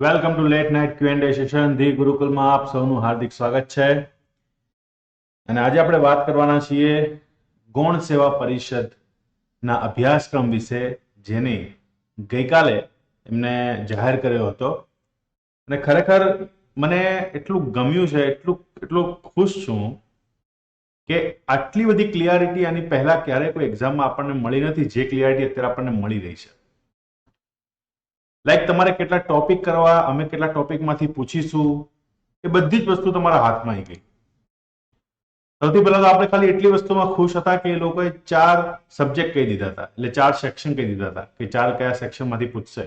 Welcome to late night Q and session the ગુરુકુલમાં આપ સૌનું હાર્દિક સ્વાગત છે અને આજે આપણે વાત કરવાના છીએ ગૌણ સેવા પરિષદના અભ્યાસક્રમ વિશે જેની ગઈકાલે એમને જાહેર કર્યો હતો. અને ખરેખર મને એટલું ગમ્યું છે, એટલું એટલું ખુશ છું કે આટલી બધી ક્લિયરિટી આની પહેલા ક્યારેય કોઈ એક્ઝામમાં આપણને મળી નથી. જે ક્લિયરિટી અત્યારે આપણને મળી રહી છે. લાઈક તમારે કેટલા ટોપિક કરવા, અમે કેટલા ટોપિકમાંથી પૂછીશું, એ બધી જ વસ્તુ તમારા હાથમાં આવી ગઈ. સૌથી પહેલા તો આપણે ખાલી એટલી વસ્તુમાં ખુશ હતા કે એ લોકોએ ચાર સબ્જેક્ટ કહી દીધા હતા. એટલે ચાર સેક્શન કહી દીધા હતા કે ચાર કયા સેક્શનમાંથી પૂછશે.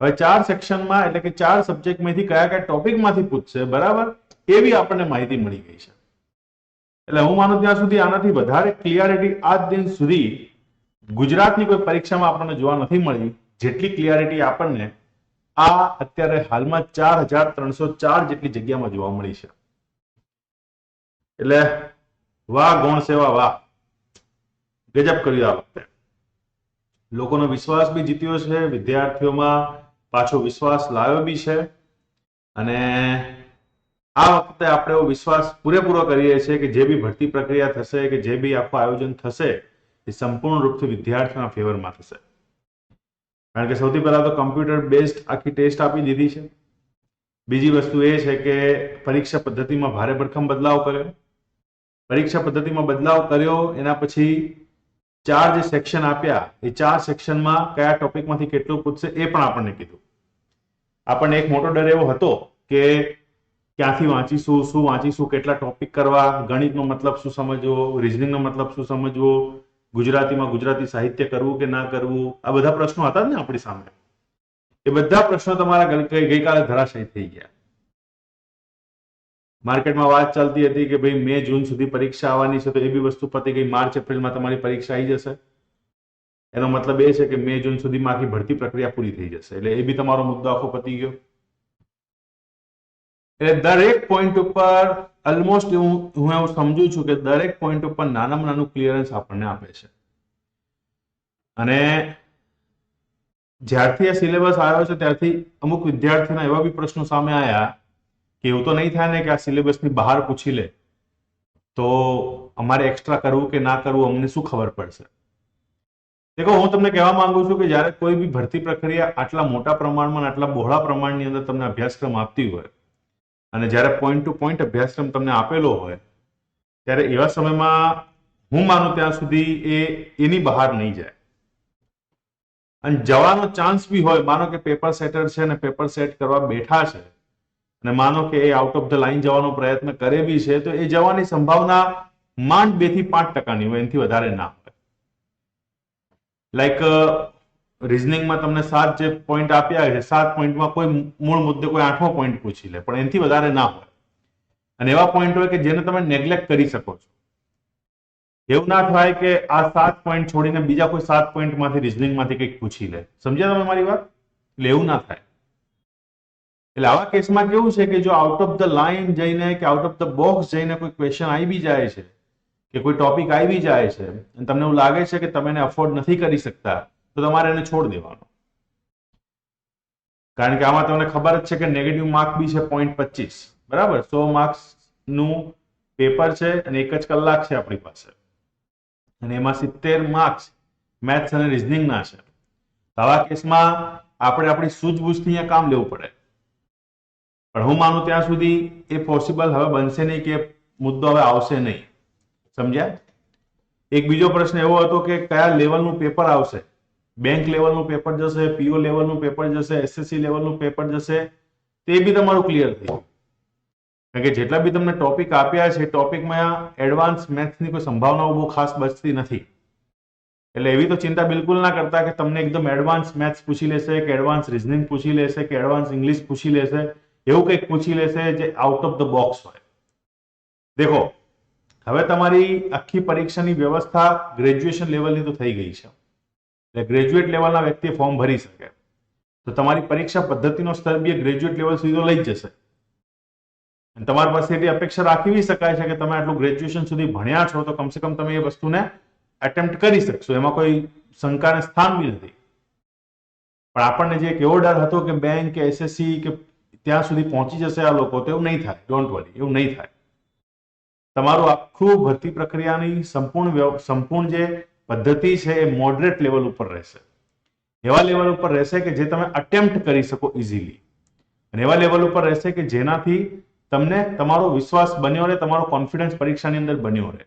હવે ચાર સેક્શનમાં એટલે કે ચાર સબ્જેક્ટમાંથી કયા કયા ટોપિકમાંથી પૂછશે, બરાબર? એવી આપણને માહિતી મળી ગઈ છે. એટલે હું માનું ત્યાં સુધી આનાથી વધારે ક્લિયરિટી આજ દિન સુધી ગુજરાતની કોઈ પરીક્ષામાં આપણને જોવા નથી મળી. જેટલી ક્લિયરિટી આપણને આ અત્યારે હાલમાં ચાર હજાર ત્રણસો ચાર જેટલી જગ્યામાં જોવા મળી છે. એટલે વાહ, ગૌણ સેવા, વાહ. ગજબ કર્યું આ વખતે. લોકોનો વિશ્વાસ બી જીત્યો છે, વિદ્યાર્થીઓમાં પાછો વિશ્વાસ લાવ્યો બી છે. અને આ વખતે આપણે એવો વિશ્વાસ પૂરેપૂરો કરીએ છીએ કે જે બી ભરતી પ્રક્રિયા થશે, કે જે બી આખું આયોજન થશે, એ સંપૂર્ણ રૂપથી વિદ્યાર્થીઓના ફેવરમાં થશે. કારણ કે સૌથી પહેલા તો કમ્પ્યુટર બેઝડ આખી ટેસ્ટ આપી દીધી છે. બીજી વસ્તુ એ છે કે પરીક્ષા પદ્ધતિમાં ભારે ભરખમ બદલાવ કર્યો. પરીક્ષા પદ્ધતિમાં બદલાવ કર્યો, એના પછી ચાર જે સેક્શન આપ્યા, એ ચાર સેક્શનમાં કયા ટોપિકમાંથી કેટલું પૂછશે એ પણ આપણને કીધું. આપણને એક મોટો ડર એવો હતો કે ક્યાંથી વાંચીશું, શું વાંચીશું, કેટલા ટોપિક કરવા, ગણિતનો મતલબ શું સમજવો રિઝનિંગનો મતલબ શું સમજવો, ગુજરાતીમાં ગુજરાતી સાહિત્ય કરવું કે ના કરવું, આ બધા પ્રશ્નો હતા જ ને આપણી સામે. એ બધા પ્રશ્નો તમારા ગઈકાલે ધરાશયી થઈ ગયા. માર્કેટમાં વાત ચાલતી હતી કે ભાઈ મે જૂન સુધી પરીક્ષા આવવાની છે તો એ બી વસ્તુ પતી ગઈ, માર્ચ, એપ્રિલમાં તમારી પરીક્ષા આવી જશે. એનો મતલબ એ છે કે મે જૂન સુધીમાં આખી ભરતી પ્રક્રિયા પૂરી થઈ જશે. એટલે એ બી તમારો મુદ્દો આખો પતી ગયો. એટલે દરેક પોઈન્ટ ઉપર ઓલમોસ્ટ હું એવું સમજુ છું કે દરેક પોઈન્ટ ઉપર નાનામાં નાનું ક્લિયરન્સ આપણને આપે છે. અને જ્યારથી આ સિલેબસ આવ્યો છે ત્યારથી અમુક વિદ્યાર્થીના એવા બી પ્રશ્નો સામે આવ્યા કે એવું તો નહીં થાય ને કે આ સિલેબસની બહાર પૂછી લે, તો અમારે એક્સ્ટ્રા કરવું કે ના કરવું અમને શું ખબર પડશે? દેખો, હું તમને કહેવા માંગુ છું કે જ્યારે કોઈ બી ભરતી પ્રક્રિયા આટલા મોટા પ્રમાણમાં આટલા બહોળા પ્રમાણની અંદર તમને અભ્યાસક્રમ આપતી હોય અને જ્યારે પોઈન્ટ ટુ પોઈન્ટ અભ્યાસક્રમ તમને આપેલો હોય, ત્યારે એવા સમયમાં હું માનું ત્યાં સુધી એ એની બહાર નહીં જાય. અને જવાનો ચાન્સ બી હોય, માનો કે પેપર સેટર છે અને પેપર સેટ કરવા બેઠા છે અને માનો કે એ આઉટ ઓફ ધ લાઈન જવાનો પ્રયત્ન કરે બી છે, તો એ જવાની સંભાવના માંડ બેથી પાંચ ટકાની હોય, એનાથી વધારે ના હોય. લાઈક રિઝનિંગમાં તમને સાત જે પોઈન્ટ આપ્યા છે, સાત પોઈન્ટમાં કોઈ મૂળ મુદ્દે કોઈ આઠમો પોઈન્ટ પૂછી લે, પણ એનાથી વધારે ના હોય. અને એવા પોઈન્ટ હોય કે જેને તમે નેગ્લેક્ટ કરી શકો છો. એવું ના થાય કે આ સાત પોઈન્ટ છોડીને બીજા કોઈ સાત પોઈન્ટમાંથી રિઝનિંગમાંથી કંઈક પૂછી લે. સમજ્યા તમે મારી વાત? એટલે એવું ના થાય. એટલે આવા કેસમાં કેવું છે કે જો આઉટ ઓફ ધ લાઈન જઈને કે આઉટ ઓફ ધ બોક્સ જઈને કોઈ ક્વેશ્ચન આવી જાય છે, કે કોઈ ટોપિક આવી જાય છે, અને તમને એવું લાગે છે કે તમે એને અફોર્ડ નથી કરી શકતા, તો તમારે એને છોડ દેવાનો. કારણ કે આમાં તમને ખબર જ છે કે નેગેટિવ માર્ક બી છે પોઈન્ટ પચીસ, બરાબર? સો માર્ક્સનું પેપર છે અને એક જ કલાક છે આપણી પાસે. અને એમાં સિત્તેર માર્ક્સ મેથ્સ અને રિઝનિંગના છે. આવા કેસમાં આપણે આપણી સૂઝબૂઝથી અહીંયા કામ લેવું પડે. પણ હું માનું ત્યાં સુધી એ પોસિબલ હવે બનશે નહીં કે મુદ્દો હવે આવશે નહીં. સમજ્યા? એક બીજો પ્રશ્ન એવો હતો કે કયા લેવલનું પેપર આવશે? બેંક લેવલનું પેપર જશે પીઓ લેવલનું પેપર જશે એસએસસી લેવલનું પેપર જશે, તે બી તમારું ક્લિયર થયું કારણ કે જેટલા બી તમને ટોપિક આપ્યા છે ટોપિકમાં એડવાન્સ મેથ્સની કોઈ સંભાવનાઓ બહુ ખાસ બચતી નથી. એટલે એવી તો ચિંતા બિલકુલ ના કરતા કે તમને એકદમ એડવાન્સ મેથ્સ પૂછી લેશે, કે એડવાન્સ રિઝનિંગ પૂછી લેશે, કે એડવાન્સ ઇંગ્લિશ પૂછી લેશે. એવું કંઈક પૂછી લેશે જે આઉટ ઓફ ધ બોક્સ હોય. દેખો, હવે તમારી આખી પરીક્ષાની વ્યવસ્થા ગ્રેજ્યુએશન લેવલની તો થઈ ગઈ છે. એટલે ગ્રેજ્યુએટ લેવલના વ્યક્તિ ફોર્મ ભરી શકે. તો તમારી પરીક્ષા પદ્ધતિનો સ્તર બી ગ્રેજ્યુએટ લેવલ સુધી લઈ જશે. અને તમારી પાસે એટલી અપેક્ષા રાખવી શકાય છે કે તમે આટલું ગ્રેજ્યુએશન સુધી ભણ્યા છો, તો કમસે કમ તમે એ વસ્તુને એટેમ્પ્ટ કરી શકશો. એમાં કોઈ શંકાને સ્થાન બી નથી. પણ આપણને જે એક એવો ડર હતો કે બેંક કે એસએસસી કે ત્યાં સુધી પહોંચી જશે આ લોકો તો એવું નહીં થાય. ડોન્ટ વરી એવું નહીં થાય. તમારું આખું ભરતી પ્રક્રિયાની સંપૂર્ણ સંપૂર્ણ જે પદ્ધતિ છે એ મોડરેટ લેવલ ઉપર રહેશે. એવા લેવલ ઉપર રહેશે કે જે તમે અટેમ્પ્ટ કરી શકો ઇઝીલી અને એવા લેવલ ઉપર રહેશે કે જેનાથી તમને તમારો વિશ્વાસ બન્યો રહે, તમારો કોન્ફિડન્સ પરીક્ષાની અંદર બન્યો રહે.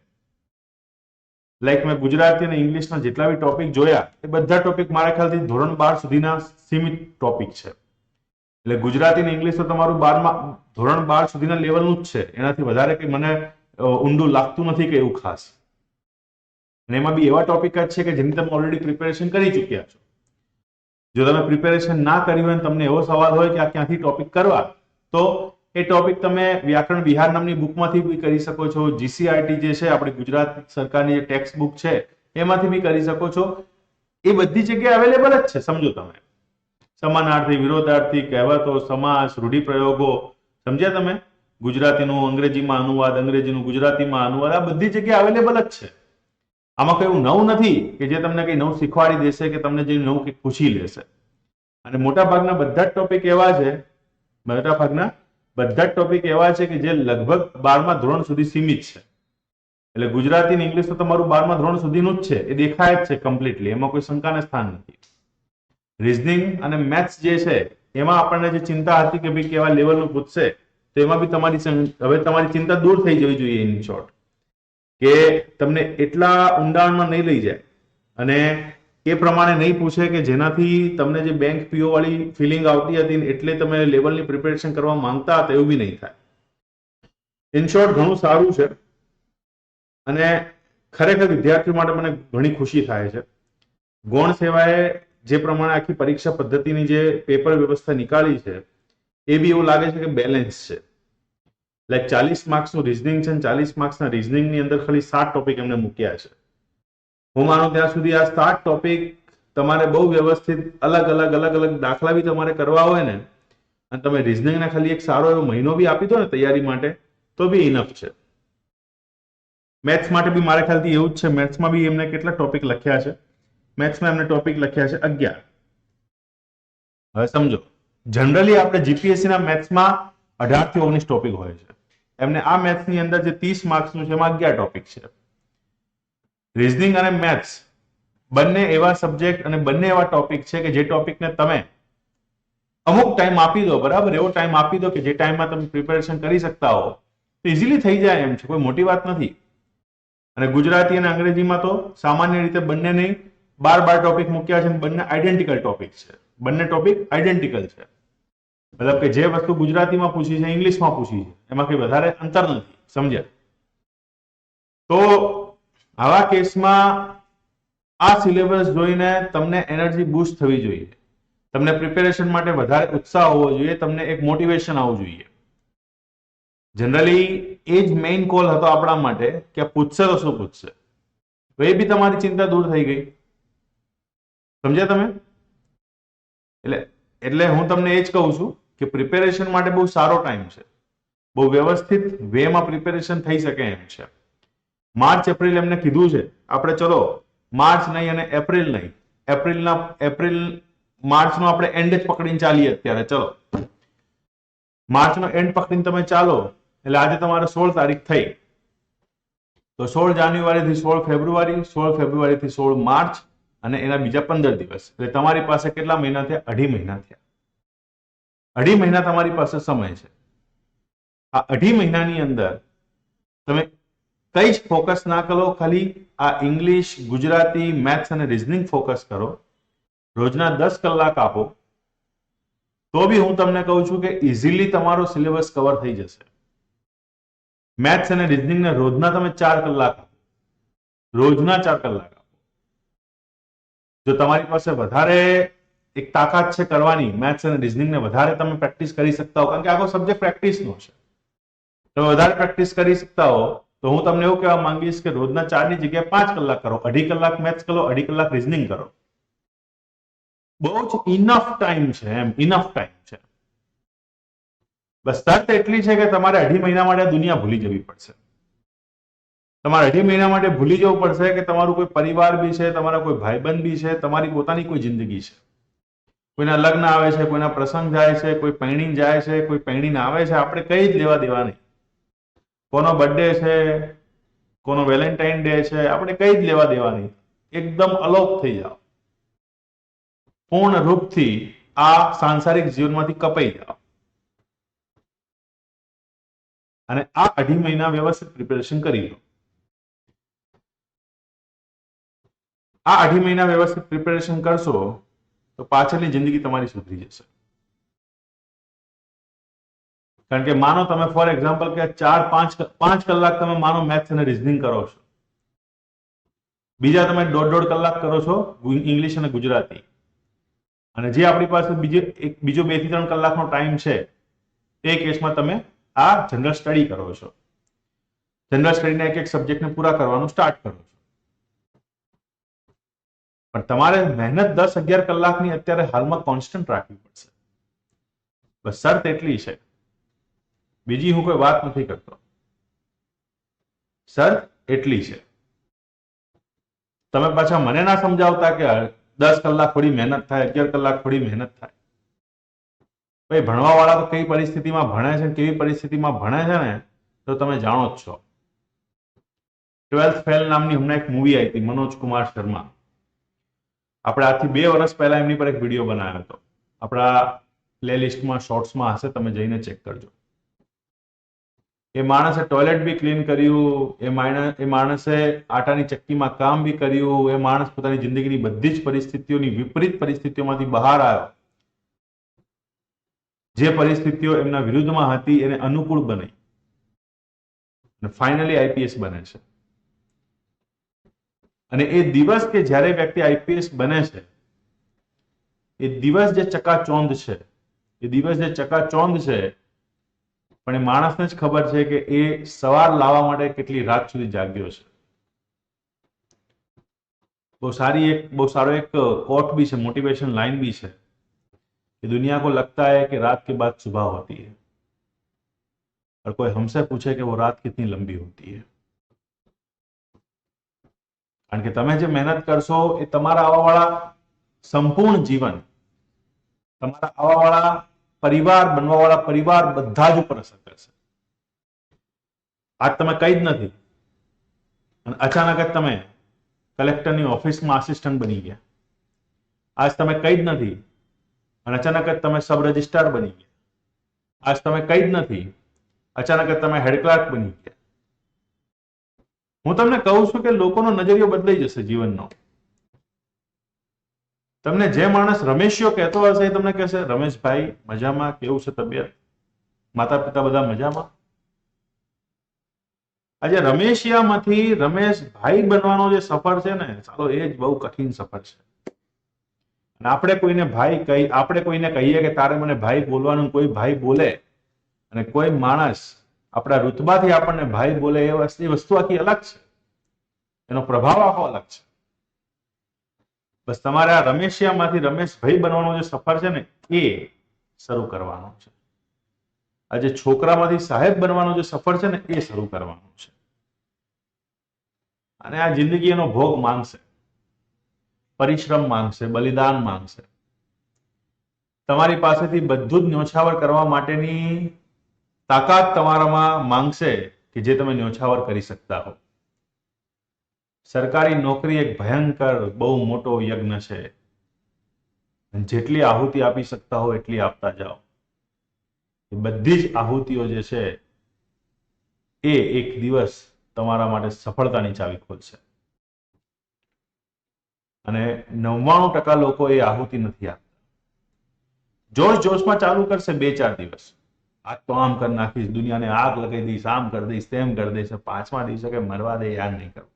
લાઈક મેં ગુજરાતી અને ઇંગ્લિશના જેટલા બી ટોપિક જોયા, એ બધા ટોપિક મારા ખ્યાલથી ધોરણ બાર સુધીના સીમિત ટોપિક છે. એટલે ગુજરાતી ને ઇંગ્લિશ તો તમારું બારમાં, ધોરણ બાર સુધીના લેવલનું જ છે. એનાથી વધારે કંઈ મને ઊંડું લાગતું નથી કે એવું ખાસ. અને એમાં બી એવા ટોપિક જ છે કે જેની તમે ઓલરેડી પ્રિપેરેશન કરી ચૂક્યા છો. જો તમે પ્રિપેરેશન ના કરી હોય તમને એવો સવાલ હોય કે આ ક્યાંથી ટોપિક કરવા, તો એ ટોપિક તમે વ્યાકરણ બિહાર નામની બુકમાંથી બી કરી શકો છો. જીસીઆરટી જે છે, આપણી ગુજરાત સરકારની જે ટેક્સ્ટ બુક છે, એમાંથી બી કરી શકો છો. એ બધી જગ્યાએ અવેલેબલ જ છે, સમજો તમે. સમાનાર્થી, વિરોધાર્થી, કહેવતો, સમાસ, રૂઢિપ્રયોગો. સમજ્યા તમે? ગુજરાતીનું અંગ્રેજીમાં અનુવાદ, અંગ્રેજીનું ગુજરાતીમાં અનુવાદ, આ બધી જગ્યાએ અવેલેબલ જ છે. આમાં કઈ નવું નથી કે જે તમને કઈ નવું શીખવાડી દેશે કે તમને જે નવું કંઈક પૂછી લેશે. અને મોટા ભાગના બધા જ ટોપિક એવા છે મોટા ભાગના બધા જ ટોપિક એવા છે કે જે લગભગ બારમા ધોરણ સુધી સીમિત છે. એટલે ગુજરાતી ઇંગ્લિશ તો તમારું બારમા ધોરણ સુધીનું જ છે, એ દેખાય જ છે કમ્પ્લીટલી એમાં કોઈ શંકાને સ્થાન નથી. રિઝનિંગ અને મેથ્સ જે છે, એમાં આપણને જે ચિંતા હતી કે ભાઈ કેવા લેવલનું પૂછશે, તો એમાં બી તમારી હવે તમારી ચિંતા દૂર થઈ જવી જોઈએ ઇન શોર્ટ કે તમને એટલા ઊંડાણમાં નહીં લઈ જાય અને એ પ્રમાણે નહીં પૂછે કે જેનાથી તમને જે બેંક પીઓ વાળી ફિલિંગ આવતી હતી એટલે તમે લેવલની પ્રિપેરેશન કરવા માંગતા હતા એવું બી નહીં થાય. ઇન શોર્ટ ઘણું સારું છે અને ખરેખર વિદ્યાર્થીઓ માટે મને ઘણી ખુશી થાય છે. ગૌણ સેવાએ જે પ્રમાણે આખી પરીક્ષા પદ્ધતિની જે પેપર વ્યવસ્થા નીકાળી છે, એ બી એવું લાગે છે કે બેલેન્સ છે. લાઈક ચાલીસ માર્ક્સનું રિઝનિંગ છે અને ચાલીસ માર્ક્સના રિઝનિંગની અંદર ખાલી સાત ટોપિક એમને મૂક્યા છે. હું માનું ત્યાં સુધી આ સાત ટોપિક તમારે બહુ વ્યવસ્થિત, અલગ અલગ અલગ અલગ દાખલા બી તમારે કરવા હોય ને, અને તમે રિઝનિંગને ખાલી એક સારો એવો મહિનો બી આપી દો ને તૈયારી માટે, તો બી ઇનફ છે. મેથ્સ માટે બી મારા ખ્યાલથી એવું જ છે મેથ્સમાં બી એમને કેટલા ટોપિક લખ્યા છે. મેથ્સમાં એમને ટોપિક લખ્યા છે અગિયાર. હવે સમજો જનરલી આપણે જીપીએસસી ના મેથ્સમાં અઢારથી ઓગણીસ ટોપિક હોય છે. એમને આ મેથ્સની અંદર જે ત્રીસ માર્ક્સનું છે, એમાં અગિયાર ટોપિક છે. રિઝનિંગ અને મેથ્સ બંને એવા સબ્જેક્ટ અને બંને એવા ટોપિક છે કે જે ટોપિકને તમે અમુક ટાઈમ આપી દો, બરાબર? એવો ટાઈમ આપી દો કે જે ટાઈમમાં તમે પ્રિપેરેશન કરી શકતા હો. તો ઇઝીલી થઈ જાય એમ છે, કોઈ મોટી વાત નથી. અને ગુજરાતી અને અંગ્રેજીમાં તો સામાન્ય રીતે બંને નહીં બાર બાર ટોપિક મૂક્યા છે બંને આઈડેન્ટિકલ ટોપિક છે. બંને ટોપિક આઈડેન્ટિકલ છે. મતલબ કે જે વસ્તુ ગુજરાતીમાં પૂછી છે, ઇંગ્લિશમાં પૂછી છે, એમાં કઈ વધારે અંતર નથી. સમજ્યા? તો આવા કેસમાં આ સિલેબસ જોઈને તમને એનર્જી બૂસ્ટ થવી જોઈએ. તમને પ્રિપેરેશન માટે વધારે ઉત્સાહ હોવો જોઈએ, તમને એક મોટિવેશન આવવું જોઈએ. જનરલી એ જ મેઇન કોલ હતો આપણા માટે કે પૂછશે તો શું પૂછશે? તો એ બી તમારી ચિંતા દૂર થઈ ગઈ. સમજ્યા તમે? એટલે એટલે હું તમને એ જ કહું છું કે પ્રિપેરેશન માટે બહુ સારો ટાઈમ છે. બહુ વ્યવસ્થિત વેમાં પ્રિપેરેશન થઈ શકે એમ છે. માર્ચ, એપ્રિલ એમને કીધું છે. આપણે ચલો, માર્ચ નહીં અને એપ્રિલ નહીં. એપ્રિલના, એપ્રિલ, માર્ચનો આપણે એન્ડ જ પકડીને ચાલીએ અત્યારે. ચલો. માર્ચનો એન્ડ પકડીને તમે ચાલો, એટલે આજે તમારે સોળ તારીખ થઈ. તો સોળ જાન્યુઆરીથી સોળ ફેબ્રુઆરી, સોળ ફેબ્રુઆરીથી સોળ માર્ચ અને એના બીજા પંદર દિવસ. એટલે તમારી પાસે કેટલા મહિના થયા? અઢી મહિના થયા. અઢી મહિના તમારી પાસે સમય છે. આ અઢી મહિનાની અંદર તમે કઈ જ ફોકસ ના કરો, ખાલી આ ઇંગ્લિશ, ગુજરાતી, મેથ્સ અને રિઝનિંગ ફોકસ કરો. રોજના દસ કલાક આપો. તો બી હું તમને કહું છું કે ઇઝીલી તમારો સિલેબસ કવર થઈ જશે. મેથ્સ અને રિઝનિંગને રોજના તમે ચાર કલાક રોજના ચાર કલાક જો તમારી પાસે વધારે એક તાકાત છે કરવાની મેથ્સ અને રિઝનિંગને વધારે તમે પ્રેક્ટિસ કરી શકતા હો, કારણ કે આખો સબ્જેક્ટ પ્રેક્ટિસનો છે. તમે વધારે પ્રેક્ટિસ કરી શકતા હો, તો હું તમને એવું કહેવા માંગીશ કે રોજના ચારની જગ્યાએ પાંચ કલાક કરો, અઢી કલાક મેથ્સ કરો, અઢી કલાક રિઝનિંગ કરો. બહુ જ ઇનફ ટાઈમ છે એમ ઇનફ ટાઈમ છે. બસ શરત એટલી છે કે તમારે અઢી મહિના માટે દુનિયા ભૂલી જવી પડશે. તમારે અઢી મહિના માટે ભૂલી જવું પડશે કે તમારું કોઈ પરિવાર બી છે, તમારા કોઈ ભાઈબંધ બી છે, તમારી પોતાની કોઈ જિંદગી છે. કોઈના લગ્ન આવે છે, કોઈના પ્રસંગ જાય છે, કોઈ પૈણી જાય છે, કોઈ પૈણીને આવે છે, આપણે કઈ જ લેવા દેવા નહીં. કોનો બર્થડે છે, કોનો વેલેન્ટાઇન ડે છે, આપણે કઈ જ લેવા દેવા નહીં. એકદમ અલોપ થઈ જાઓ. પૂર્ણ રૂપથી આ સાંસારિક જીવનમાંથી કપાઈ જાઓ. અને આ અઢી મહિના વ્યવસ્થિત પ્રિપેરેશન કરી લો. આ અઢી મહિના વ્યવસ્થિત પ્રિપેરેશન કરશો, તો પાછળની જિંદગી તમારી સુધરી જશે. કારણ કે માનો તમે ફોર એક્ઝામ્પલ કે ચાર, પાંચ પાંચ કલાક તમે માનો મેથ્સ અને રિઝનિંગ કરો છો. બીજા તમે દોઢ દોઢ કલાક કરો છો ઇંગ્લિશ અને ગુજરાતી. અને જે આપણી પાસે બીજો એક, બીજો બેથી ત્રણ કલાકનો ટાઈમ છે, એ કેસમાં તમે આ જનરલ સ્ટડી કરો છો. જનરલ સ્ટડીના એક એક સબ્જેક્ટને પૂરા કરવાનું સ્ટાર્ટ કરો છો. પણ તમારે મહેનત દસ અગિયાર કલાકની અત્યારે હાલમાં કોન્સ્ટન્ટ રાખવી પડશે. બસ શરત એટલી છે. બીજી હું કોઈ વાત નથી કરતો. શરત એટલી છે. તમે પાછા મને ના સમજાવતા કે દસ કલાક થોડી મહેનત થાય, અગિયાર કલાક થોડી મહેનત થાય. ભાઈ ભણવા વાળા તો કઈ પરિસ્થિતિમાં ભણે છે કેવી પરિસ્થિતિમાં ભણે છે ને, તો તમે જાણો જ છો. ટ્વેલ્થ ફેલ નામની હમણાં એક મૂવી આવી હતી, મનોજ કુમાર શર્મા. આપણે આથી બે વર્ષ પહેલા એમની પર એક વીડિયો બનાવ્યો હતો. આપણા પ્લેલિસ્ટમાં શોર્ટ્સમાં હશે, તમે જઈને ચેક કરજો. એ માણસે ટોયલેટ બી ક્લીન કર્યું, એ માણસ એ માણસે આટાની ચક્કીમાં કામ બી કર્યું, એ માણસ પોતાની જિંદગીની બધી જ પરિસ્થિતિઓની વિપરીત પરિસ્થિતિઓમાંથી બહાર આવ્યો. જે પરિસ્થિતિઓ એમના વિરુદ્ધમાં હતી, એને અનુકૂળ બની. ફાઇનલી આઈપીએસ બને છે. અને એ દિવસ કે જ્યારે વ્યક્તિ આઈપીએસ બને છે, એ દિવસ જે ચકાચોંધ છે, એ દિવસ જે ચકાચોંધ છે, પણ એ માણસને જ ખબર છે કે એ સવાર લાવવા માટે કેટલી રાત સુધી જાગ્યો છે. બહુ સારી એક, બહુ સારો એક કોટ બી છે, મોટિવેશન લાઇન બી છે कि દુનિયા કો લગતા है કે રાત કે બાદ सुबह હોતી હૈ. કોઈ कोई પૂછે કે कि वो रात कितनी लंबी होती કારણ કે તમે જે મહેનત કરશો એ તમારા આવાવાળા સંપૂર્ણ જીવન, તમારા આવાવાળા પરિવાર, બનવાવાળા પરિવાર બધા જ ઉપર અસર કરશે. આજ તમે કઈ જ નથી. અને અચાનક જ તમે કલેક્ટરની ઓફિસમાં આસિસ્ટન્ટ બની ગયા. આજ તમે કઈ જ નથી. અને અચાનક જ તમે સબ રજિસ્ટ્રાર બની ગયા. આજ તમે કઈ જ નથી. અચાનક જ તમે હેડ ક્લાર્ક બની ગયા. હું તમને કહું છું કે લોકોનો નજરિયો બદલાઈ જશે જીવનનો. તમને જે માણસ રમેશિયો કહેતો હશે એ તમને કહેશે, રમેશભાઈ, મજામાં? કેવું છે તબિયત? માતા પિતા બધા મજામાં? આજે રમેશિયામાંથી રમેશભાઈ બનવાનો જે સફર છે ને ચાલો એ જ બહુ કઠિન સફર છે. અને આપણે કોઈને ભાઈ કહી, આપણે કોઈને કહીએ કે તારે મને ભાઈ બોલવાનું, કોઈ ભાઈ બોલે અને કોઈ માણસ આપણા રુતબાથી આપણને ભાઈ બોલે એ વસ્તુ આખી અલગ છે. એનો પ્રભાવ આખો અલગ છે. બસ તમારે આ રમેશિયામાંથી રમેશભાઈ બનવાનો જે સફર છે ને, એ શરૂ કરવાનો છે. આજે છોકરામાંથી સાહેબ બનવાનો જે સફર છે ને, એ શરૂ કરવાનું છે. અને આ જિંદગી એનો ભોગ માંગશે. પરિશ્રમ માંગશે, બલિદાન માંગશે. તમારી પાસેથી બધું જ ન્યોછાવર કરવા માટેની તાકાત તમારામાં માંગશે કે જે તમે ન્યોછાવર કરી શકતા હો. સરકારી નોકરી એક ભયંકર, બહુ મોટો યજ્ઞ છે. જેટલી આહુતિ આપી શકતા હો, એટલી આપતા જાઓ. બધી જ આહુતિઓ જે છે, એ એક દિવસ તમારા માટે સફળતાની ચાવી ખોલશે. અને નવ્વાણું ટકા લોકો એ આહુતિ નથી આપતા. જોશ જોશમાં ચાલુ કરશે બે ચાર દિવસ. આજ તો આમ કરી નાખીશ, દુનિયાને આગ લગાવી દઈશ, આમ કરી દઈશ, તેમ કરી દઈશ પાંચમા દિવસે કે મરવા દે યાદ નહીં કરવું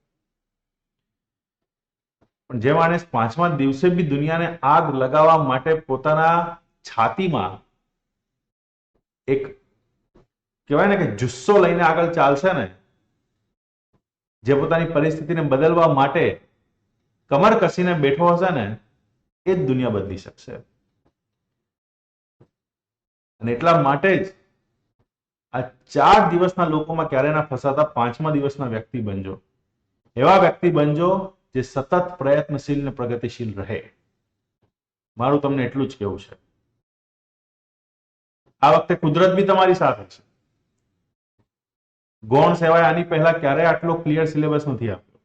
પણ જે માણસ પાંચમા દિવસે બી દુનિયાને આગ લગાવવા માટે પોતાના છાતીમાં એક કહેવાય ને કે જુસ્સો લઈને આગળ ચાલશે ને, જે પોતાની પરિસ્થિતિને બદલવા માટે કમર કસીને બેઠો હશે ને, એ જ દુનિયા બદલી શકશે. અને એટલા માટે જ આ ચાર દિવસના લોકોમાં ક્યારે ના ફસાતા પાંચમા દિવસના વ્યક્તિ બનજો. એવા વ્યક્તિ બનજો જે સતત પ્રયત્નશીલ ને પ્રગતિશીલ રહે. મારું તમને એટલું જ કેવું છે. આ વખતે કુદરત બી તમારી સાથે છે. ગૌણ સેવાએ આની પહેલા ક્યારે આટલો ક્લિયર સિલેબસ નથી આપ્યો.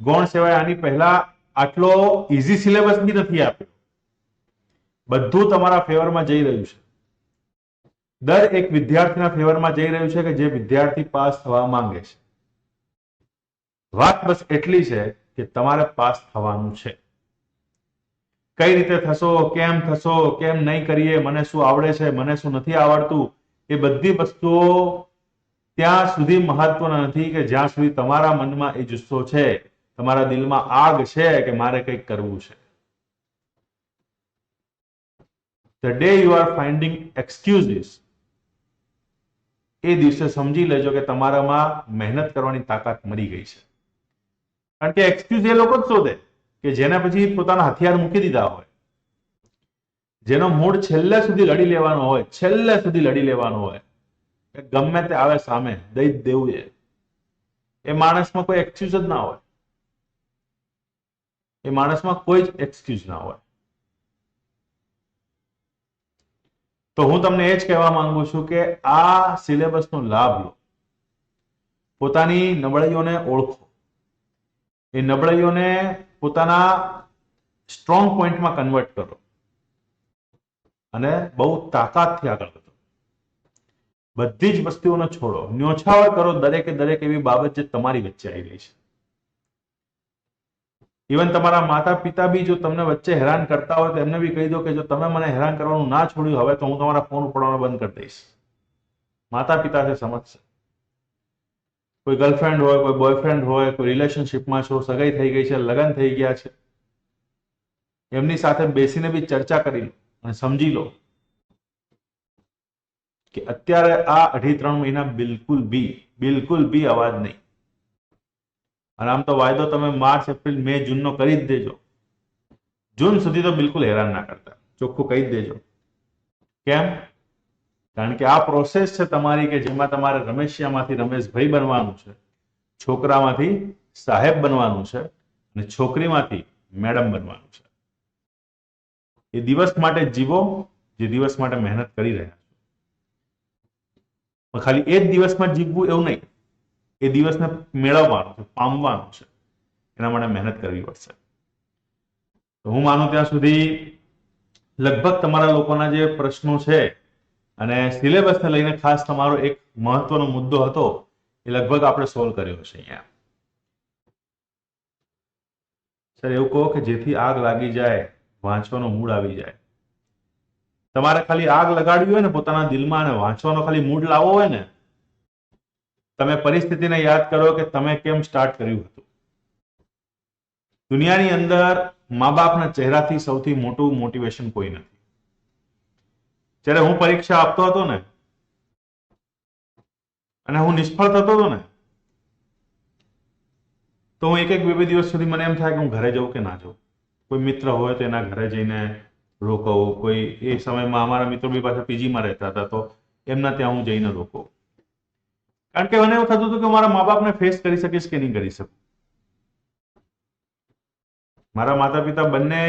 ગૌણ સેવાએ આની પહેલા આટલો ઇઝી સિલેબસ બી નથી આપ્યો. બધું તમારા ફેવરમાં જઈ રહ્યું છે. દર એક વિદ્યાર્થીના ફેવરમાં જઈ રહ્યું છે કે જે વિદ્યાર્થી પાસ થવા માંગે છે. વાત બસ એટલી છે કે તમારે પાસ થવાનું છે. કઈ રીતે થશો, કેમ થશો, કેમ નહીં કરીએ, મને શું આવડે છે, મને શું નથી આવડતું, એ બધી વસ્તુઓ ત્યાં સુધી મહત્વના નથી કે જ્યાં સુધી તમારા મનમાં એ જુસ્સો છે, તમારા દિલમાં આગ છે કે મારે કંઈક કરવું છે. The day you are finding excuses એ દિવસે સમજી લેજો કે તમારામાં મહેનત કરવાની તાકાત મરી ગઈ છે. કારણ કે એક્સક્યુઝ એ લોકો જ શોધે કે જેને પછી પોતાના હથિયાર મૂકી દીધા હોય, જેનો મૂડ છેલ્લે સુધી લડી લેવાનો હોય, છેલ્લે સુધી લડી લેવાનો હોય કે ગમે તે આવે સામે દઈ દેવું એ. એ માણસમાં કોઈ એક્સક્યુઝ જ ના હોય. એ માણસમાં કોઈ જ એક્સક્યુઝ ના હોય. તો હું તમને એ જ કહેવા માંગુ છું કે આ સિલેબસનો લાભ લો. પોતાની નબળાઈઓને ઓળખો. એ નબળાઈઓને પોતાના સ્ટ્રોંગ પોઈન્ટમાં કન્વર્ટ કરો. અને બહુ તાકાતથી આગળ વધો. બધી જ વસ્તુઓને છોડો. ન્યોછાવર કરો દરેકે દરેક એવી બાબત જે તમારી વચ્ચે આવી રહી છે. ઇવન તમારા માતા પિતા બી જો તમને વચ્ચે હેરાન કરતા હોય, તો એમને બી કહી દો કે જો તમે મને હેરાન કરવાનું ના છોડ્યું, હવે તો હું તમારા ફોન ઉપાડવાનો બંધ કરી દઈશ. માતા પિતા છે, સમજશે. કોઈ ગર્લફ્રેન્ડ હોય, કોઈ બોયફ્રેન્ડ હોય, કોઈ રિલેશનશિપમાં છો, સગાઈ થઈ ગઈ છે, લગ્ન થઈ ગયા છે. એમની સાથે બેસીને બી ચર્ચા કરી લો અને સમજી લો કે અત્યારે આ અઢી ત્રણ મહિના બિલકુલ બી બિલકુલ બી અવાજ નહીં. અને આમ તો વાયદો તમે માર્ચ, એપ્રિલ, મે, જૂનનો કરી જ દેજો. જૂન સુધી તો બિલકુલ હેરાન ના કરતા. ચોખ્ખું કહી જ દેજો. કેમ? કારણ કે આ પ્રોસેસ છે તમારી કે જેમાં તમારે રમેશિયામાંથી રમેશભાઈ બનવાનું છે, છોકરામાંથી સાહેબ બનવાનું છે, અને છોકરીમાંથી મેડમ બનવાનું છે. એ દિવસ માટે જીવો, જે દિવસ માટે મહેનત કરી રહ્યા છો. ખાલી એ જ દિવસમાં જીવવું એવું નહીં. એ દિવસને મેળવવાનો છે, પામવાનો છે. એના માટે મહેનત કરવી પડશે. તો હું માનું ત્યાં સુધી લગભગ તમારા લોકોના જે પ્રશ્નો છે અને સિલેબસને લઈને ખાસ તમારો એક મહત્વનો મુદ્દો હતો, એ લગભગ આપણે સોલ્વ કર્યો છે અહીંયા. સર એવું કહો કે જેથી આગ લાગી જાય, વાંચવાનો મૂડ આવી જાય. તમારે ખાલી આગ લગાડવી હોય ને પોતાના દિલમાં અને વાંચવાનો ખાલી મૂડ લાવવો હોય ને તમે પરિસ્થિતિને યાદ કરો કે તમે કેમ સ્ટાર્ટ કર્યું હતું. દુનિયાની અંદર મા બાપના ચહેરાથી સૌથી મોટું મોટિવેશન કોઈ નથી. જ્યારે હું પરીક્ષા આપતો હતો ને, અને હું નિષ્ફળ થતો હતો ને, તો હું એક એક બે બે દિવસ સુધી મને એમ થાય કે હું ઘરે જઉં કે ના જઉં. કોઈ મિત્ર હોય તો એના ઘરે જઈને રોકવું. કોઈ એ સમયમાં અમારા મિત્રો બી પાછા પીજીમાં રહેતા હતા તો એમના ત્યાં હું જઈને રોકું કારણ કે મને એવું થતું હતું કે મારા મા બાપને ફેસ કરી શકીશ કે નહીં કરી શકું. મારા માતા પિતા બંને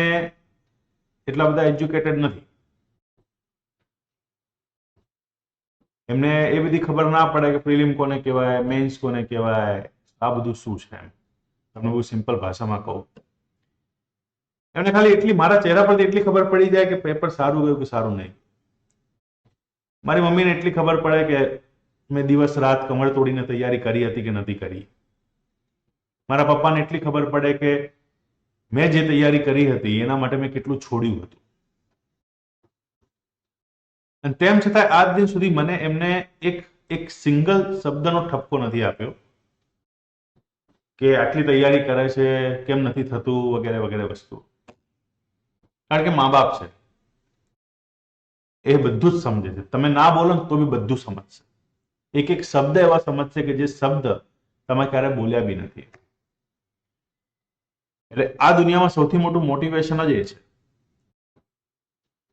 એટલા બધા એજ્યુકેટેડ નથી. એમને એ બધી ખબર ના પડે કે પ્રિલિમ કોને કહેવાય, મેન્સ કોને કહેવાય, આ બધું શું છે એમ. તમને બહુ સિમ્પલ ભાષામાં કહું. એમને ખાલી એટલી, મારા ચહેરા પરથી એટલી ખબર પડી જાય કે પેપર સારું ગયું કે સારું નહીં. મારી મમ્મીને એટલી ખબર પડે કે મેં દિવસ રાત કમર તોડીને તૈયારી કરી હતી કે નથી કરી. મારા પપ્પાને એટલી ખબર પડે કે મેં જે તૈયારી કરી હતી, એના માટે મેં કેટલું છોડ્યું હતું. અને તેમ છતાં આજ દિન સુધી મને એમને એક એક સિંગલ શબ્દનો ઠપકો નથી આપ્યો કે આટલી તૈયારી કરે છે, કેમ નથી થતું, વગેરે વગેરે વસ્તુ. કારણ કે મા બાપ છે. એ બધું જ સમજે છે. તમે ના બોલો તો બી બધું સમજશે. એક એક શબ્દ એવા સમજશે કે જે શબ્દ તમે ક્યારે બોલ્યા બી નથી. એટલે આ દુનિયામાં સૌથી મોટું મોટિવેશન જ એ છે.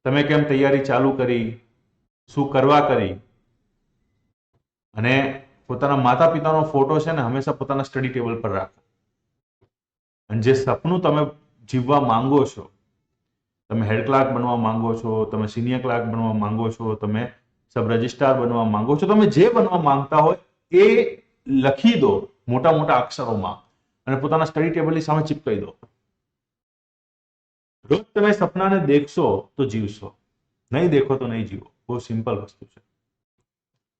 તમે કેમ તૈયારી ચાલુ કરી? શું કરવા કરી? અને પોતાના માતા પિતાનો ફોટો છે ને હંમેશા પોતાના સ્ટડી ટેબલ પર રાખો. અને જે સપનું તમે જીવવા માંગો છો, તમે હેડ ક્લાર્ક બનવા માંગો છો, તમે સિનિયર ક્લાર્ક બનવા માંગો છો, તમે સબ રજિસ્ટ્રાર બનવા માંગો છો. તમે જે બનવા માંગતા હોય એ લખી દો મોટા મોટા અક્ષરોમાં અને પોતાના સ્ટડી ટેબલની સામે ચીપકાઈ દો. રોજ તમે સપનાને દેખશો તો જીવશો. નહીં દેખો તો નહીં જીવો. બહુ સિમ્પલ વસ્તુ છે.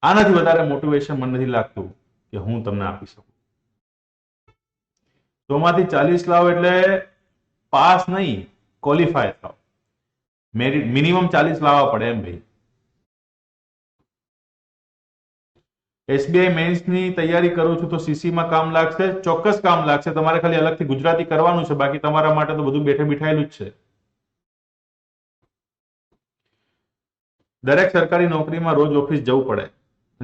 આનાથી વધારે મોટિવેશન મને નથી લાગતું કે હું તમને આપી શકું. સોમાંથી ચાલીસ લાવો એટલે પાસ નહીં, ક્વોલિફાય થાવ મેરિટ, મિનિમમ ચાલીસ લાવવા પડે એમ ભાઈ. એસબીઆઈ મેન્સની તૈયારી કરું છું તો સીસીમાં કામ લાગશે, ચોક્કસ કામ લાગશે. તમારે ખાલી અલગથી ગુજરાતી કરવાનું છે, બાકી તમારા માટે તો બધું બેઠે બિઠાયેલું જ છે. દરેક સરકારી નોકરીમાં રોજ ઓફિસ જવું પડે.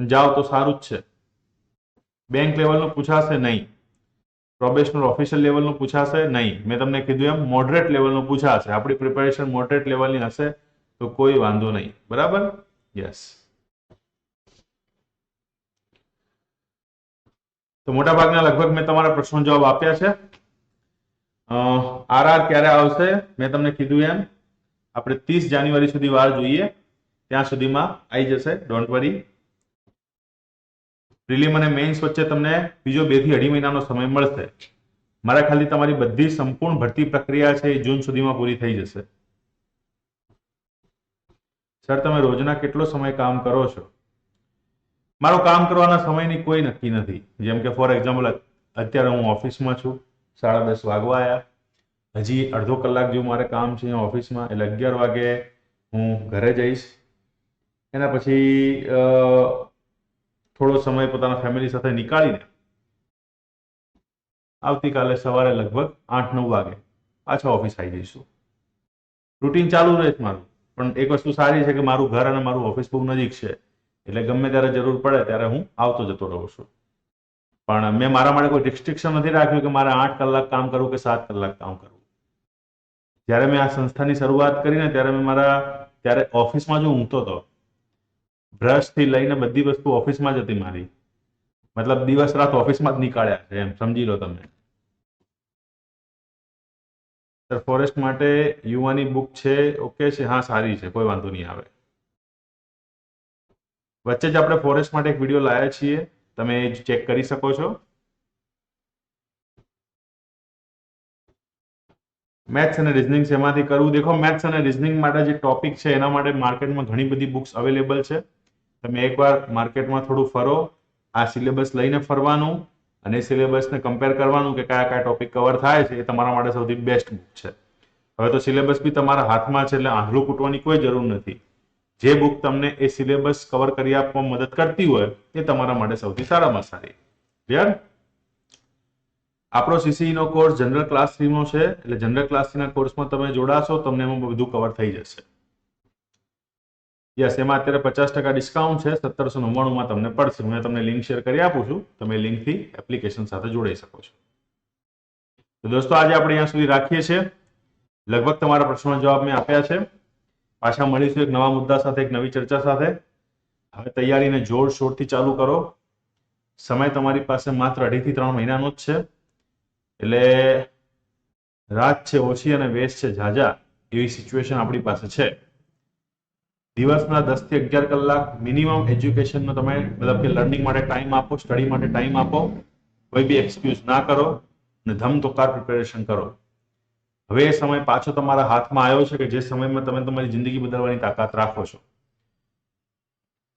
જાઓ તો સારું જ છે. બેંક લેવલનું પૂછાશે નહીં. પ્રોબેશનલ ઓફિશિયલ લેવલનું પૂછાશે નહીં. મેં તમને કીધું એમ મોડરેટ લેવલનું પૂછાશે. આપણી પ્રિપેરેશન મોડરેટ લેવલની હશે તો કોઈ વાંધો નહીં. બરાબર? યસ તો મોટા ભાગના લગભગ મેં તમારા પ્રશ્નો જવાબ આપ્યા છે. આરઆર આર ક્યારે આવશે? મેં તમને કીધું એમ. આપણે ત્રીસ જાન્યુઆરી સુધી વાર જોઈએ. ત્યાં સુધીમાં આવી જશે. ડોન્ટ વરી પ્રિલિમ અને મેઇન્સ વચ્ચે તમને બીજો બેથી અઢી મહિનાનો સમય મળશે. મારા ખાલી તમારી બધી સંપૂર્ણ ભરતી પ્રક્રિયા છે એ જૂન સુધીમાં પૂરી થઈ જશે. સર, તમે રોજના કેટલો સમય કામ કરો છો? મારો કામ કરવાના સમયની કોઈ નક્કી નથી. જેમ કે ફોર એક્ઝામ્પલ અત્યારે હું ઓફિસમાં છું, સાડા દસ વાગવા આવ્યા હજી અડધો કલાક જેવું મારે કામ છે ઓફિસમાં, એટલે અગિયાર વાગે હું ઘરે જઈશ. એના પછી થોડો સમય પોતાના ફેમિલી સાથે નીકાળીને આવતીકાલે સવારે લગભગ આઠ નવ વાગે પાછા ઓફિસ આવી જઈશું. રૂટીન ચાલુ રહે છે મારું. પણ એક વસ્તુ સારી છે કે મારું ઘર અને મારું ઓફિસ બહુ નજીક છે. એટલે ગમે ત્યારે જરૂર પડે ત્યારે હું આવતો જતો રહું છું. પણ મેં મારા માટે કોઈ રિસ્ટ્રિક્શન નથી રાખ્યું કે મારે આઠ કલાક કામ કરવું કે સાત કલાક કામ કરવું. જ્યારે મેં આ સંસ્થાની શરૂઆત કરીને ત્યારે મેં મારા, ત્યારે ઓફિસમાં જો ઊંઘતો હતો બ્રશથી લઈને બધી વસ્તુ ઓફિસમાં જ હતી મારી. મતલબ દિવસ રાત ઓફિસમાં જ નીકાળ્યા છે, એમ સમજી લો તમે. સર ફોરેસ્ટ માટે યુવાની બુક છે ઓકે છે? હા, સારી છે, કોઈ વાંધો નહીં આવે. વચ્ચે જ આપણે ફોરેસ્ટ માટે એક વીડિયો લાયા છીએ. તમે ચેક કરી શકો છો. મેથ્સ અને રિઝનિંગ શેમાંથી કરવું? દેખો મેથ્સ અને રિઝનિંગ માટે જે ટોપિક છે, એના માટે માર્કેટમાં ઘણી બધી બુક્સ અવેલેબલ છે. તમે એકવાર માર્કેટમાં થોડું ફરો, આ સિલેબસ લઈને ફરવાનું અને સિલેબસને કમ્પેર કરવાનું કે કયા કયા ટોપિક કવર થાય છે, એ તમારા માટે સૌથી બેસ્ટ બુક છે. હવે તો સિલેબસ બી તમારા હાથમાં છે, એટલે આંધળું કૂટવાની કોઈ જરૂર નથી. જે બુક તમને એ સિલેબસ કવર કરી આપવામાં મદદ કરતી હોય, એ તમારા માટે સૌથી સારામાં સારી ક્લિયર આપણો સીસીઈ નો કોર્સ જનરલ ક્લાસ થ્રી નો છે, એટલે જનરલ ક્લાસ થ્રીના કોર્સમાં તમે જોડાશો, તમને એમાં બધું કવર થઈ જશે. યસ એમાં અત્યારે પચાસ ટકા ડિસ્કાઉન્ટ છે, સત્તરસો નવ્વાણુંમાં તમને પડશે. હું તમને લિંક શેર કરી આપું છું. તમે લિંકથી એપ્લિકેશન સાથે જોડાઈ શકો છો. તો દોસ્તો, આજે આપણે અહીંયા સુધી રાખીએ છીએ. લગભગ તમારા પ્રશ્નોના જવાબ મેં આપ્યા છે. પાછા મળીશું એક નવા મુદ્દા સાથે, એક નવી ચર્ચા સાથે. હવે તૈયારીને જોર શોરથી ચાલુ કરો. સમય તમારી પાસે માત્ર અઢીથી ત્રણ મહિનાનો જ છે. એટલે રાત છે, ઓછી અને વેસ્ટ છે, ઝાઝા એવી સિચ્યુએશન આપણી પાસે છે. દિવસના દસથી અગિયાર કલાક મિનિમમ એજ્યુકેશનનો તમે, મતલબ કે લર્નિંગ માટે ટાઈમ આપો સ્ટડી માટે ટાઈમ આપો. કોઈ બી એક્સક્યુઝ ના કરો અને ધમધોકાર પ્રિપેરેશન કરો. હવે એ સમય પાછો તમારા હાથમાં આવ્યો છે કે જે સમયમાં તમે તમારી જિંદગી બદલવાની તાકાત રાખો છો?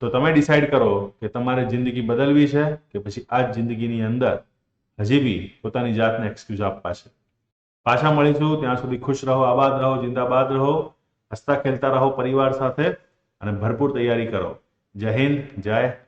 તો તમે ડિસાઈડ કરો કે તમારે જિંદગી બદલવી છે કે પછી આ જિંદગીની અંદર હજી બી પોતાની જાતને એક્સક્યુઝ આપવા છે? પાછા મળીશું. ત્યાં સુધી ખુશ રહો, આબાદ રહો, જિંદાબાદ રહો હસતા ખેલતા રહો પરિવાર સાથે અને ભરપૂર તૈયારી કરો. જય હિન્દ, જય